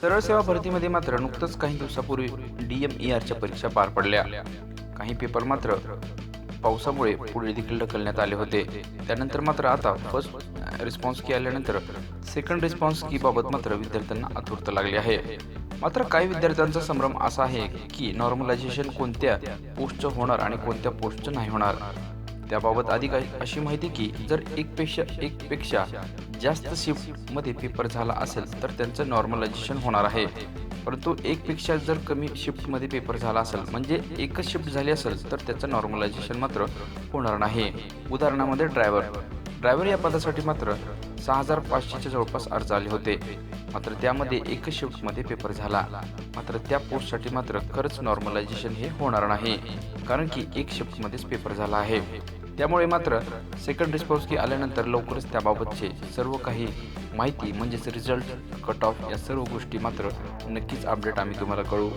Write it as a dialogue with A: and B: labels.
A: सरळ सेवा भरतीमध्ये मात्र नुकतंच काही दिवसापूर्वी डी एम ई आरच्या परीक्षा पार पडल्या. काही पेपर मात्र पावसामुळे पुढे देखील ढकलण्यात आले होते. त्यानंतर मात्र आता फर्स्ट रिस्पॉन्स की आल्यानंतर सेकंड रिस्पॉन्स की बाबत मात्र विद्यार्थ्यांना आतुरता लागली आहे. मात्र काही विद्यार्थ्यांचा संभ्रम असा आहे की नॉर्मलायझेशन कोणत्या पोस्टचं होणार आणि कोणत्या पोस्टचं नाही होणार? त्याबाबत अधिक अशी माहिती की जर एकपेक्षा एकपेक्षा जास्त शिफ्टमध्ये पेपर झाला असेल तर त्यांचं नॉर्मलायझेशन होणार आहे. परंतु एकपेक्षा जर कमी शिफ्टमध्ये पेपर झाला असेल म्हणजे एकच शिफ्ट झाली असेल तर त्याचं नॉर्मलायझेशन मात्र होणार नाही. उदाहरणामध्ये ड्रायव्हर. ड्रायव्हर या पदासाठी मात्र सहा हजार पाचशेच्या जवळपास अर्ज आले होते. मात्र त्यामध्ये एकच शिफ्टमध्ये पेपर झाला. मात्र त्या पोस्टसाठी मात्र खरंच नॉर्मलायझेशन हे होणार नाही. कारण की एक शिफ्टमध्येच पेपर झाला आहे. त्यामुळे मात्र सेकंड रिस्पॉन्स की आल्यानंतर लवकरच त्याबाबतचे सर्व काही माहिती म्हणजेच रिझल्ट कट ऑफ या सर्व गोष्टी मात्र नक्कीच अपडेट आम्ही तुम्हाला कळवू.